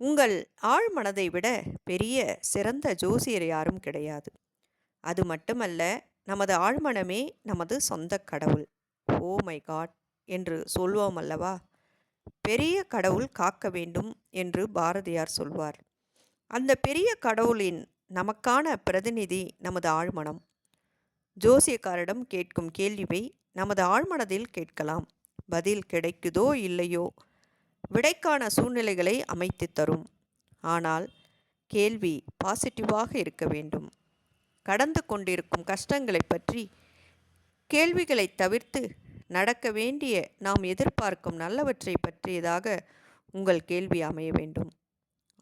உங்கள் ஆழ்மனதை விட பெரிய சிறந்த ஜோசியர் யாரும் கிடையாது. அது மட்டுமல்ல நமது ஆழ்மனமே நமது சொந்த கடவுள். Oh my god! என்று சொல்வோம் அல்லவா? பெரிய கடவுள் காக்க வேண்டும் என்று பாரதியார் சொல்வார். அந்த பெரிய கடவுளின் நமக்கான பிரதிநிதி நமது ஆழ்மனம். ஜோசியக்காரிடம் கேட்கும் கேள்வியை நமது ஆழ்மனதில் கேட்கலாம். பதில் கிடைக்குதோ இல்லையோ விடைக்கான சூழ்நிலைகளை அமைத்து தரும். ஆனால் கேள்வி பாசிட்டிவாக இருக்க வேண்டும். கடந்து கொண்டிருக்கும் கஷ்டங்களை பற்றி கேள்விகளை தவிர்த்து நடக்க வேண்டிய நாம் எதிர்பார்க்கும் நல்லவற்றை பற்றியதாக உங்கள் கேள்வி அமைய வேண்டும்.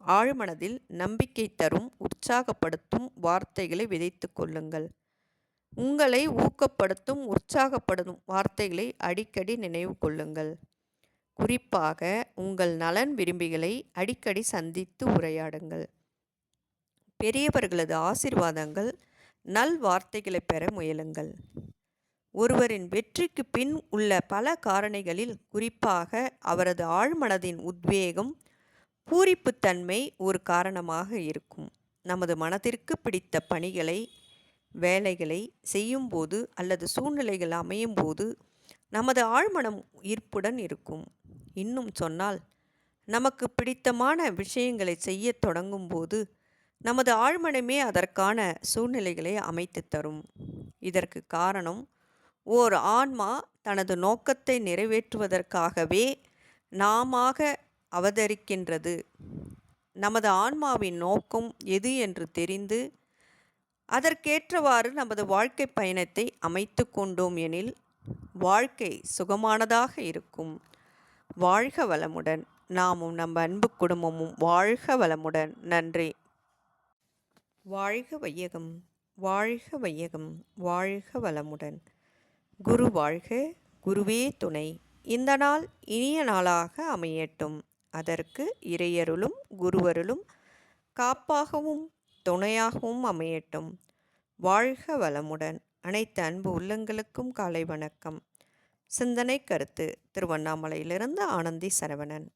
ஆழ்மனதில் நம்பிக்கை தரும் உற்சாகப்படுத்தும் வார்த்தைகளை விதைத்து கொள்ளுங்கள். உங்களை ஊக்கப்படுத்தும் உற்சாகப்படும் வார்த்தைகளை அடிக்கடி நினைவு கொள்ளுங்கள். குறிப்பாக உங்கள் நலன் விரும்பிகளை அடிக்கடி சந்தித்து உரையாடுங்கள். பெரியவர்களது ஆசிர்வாதங்கள் நல் வார்த்தைகளை பெற முயலுங்கள். ஒருவரின் வெற்றிக்கு பின் உள்ள பல காரணிகளில் குறிப்பாக அவரது ஆழ்மனதின் உத்வேகம் பூரிப்புத்தன்மை ஒரு காரணமாக இருக்கும். நமது மனதிற்கு பிடித்த பணிகளை வேலைகளை செய்யும்போது அல்லது சூழ்நிலைகள் அமையும் போது நமது ஆழ்மனம் ஈர்ப்புடன் இருக்கும். இன்னும் சொன்னால் நமக்கு பிடித்தமான விஷயங்களை செய்ய தொடங்கும் போது நமது ஆழ்மனமே அதற்கான சூழ்நிலைகளை அமைத்து தரும். இதற்கு காரணம் ஓர் ஆன்மா தனது நோக்கத்தை நிறைவேற்றுவதற்காகவே நாம அவதரிக்கின்றது. நமது ஆன்மாவின் நோக்கம் எது என்று தெரிந்து அதற்கேற்றவாறு நமது வாழ்க்கை பயணத்தை அமைத்து கொண்டோம் எனில் வாழ்க்கை சுகமானதாக இருக்கும். வாழ்க வளமுடன். நாமும் நம் அன்பு குடும்பமும் வாழ்க வளமுடன். நன்றி. வாழ்க வையகம் வாழ்க வையகம் வாழ்க வளமுடன். குரு வாழ்க குருவே துணை. இந்த நாள் இனிய நாளாக அமையட்டும். அதற்கு இறையருளும் குருவருளும் காப்பாகவும் துணையாகவும் அமையட்டும். வாழ்க வளமுடன். அனைத்து அன்பு உள்ளங்களுக்கும் காலை வணக்கம். சிந்தனை கருத்து திருவண்ணாமலையிலிருந்து ஆனந்தி சரவணன்.